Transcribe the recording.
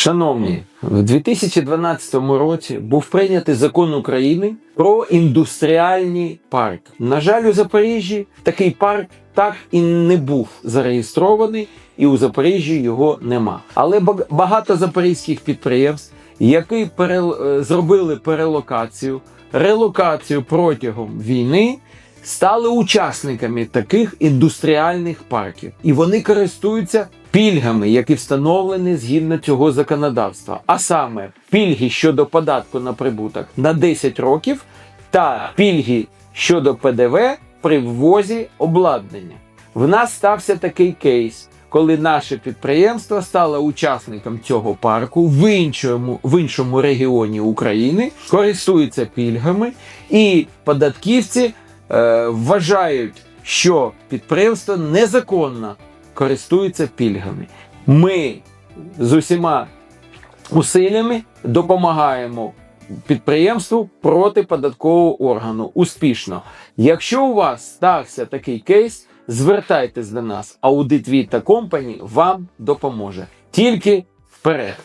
Шановні, в 2012 році був прийнятий закон України про індустріальні парки. На жаль, у Запоріжжі такий парк так і не був зареєстрований, і у Запоріжжі його нема. Але багато запорізьких підприємств, які перел- е, зробили перелокацію, релокацію протягом війни, стали учасниками таких індустріальних парків, і вони користуються пільгами, які встановлені згідно цього законодавства, а саме пільги щодо податку на прибуток на 10 років та пільги щодо ПДВ при ввозі обладнання. В нас стався такий кейс. Коли наше підприємство стало учасником цього парку в іншому, в іншому регіоні України, користується пільгами, і податківці е, вважають, що підприємство незаконно користується пільгами. Ми з усіма усиллями допомагаємо підприємству проти податкового органу успішно. Якщо у вас стався такий кейс, звертайтесь до нас. Аудит Віта Компані вам допоможе. Тільки вперед!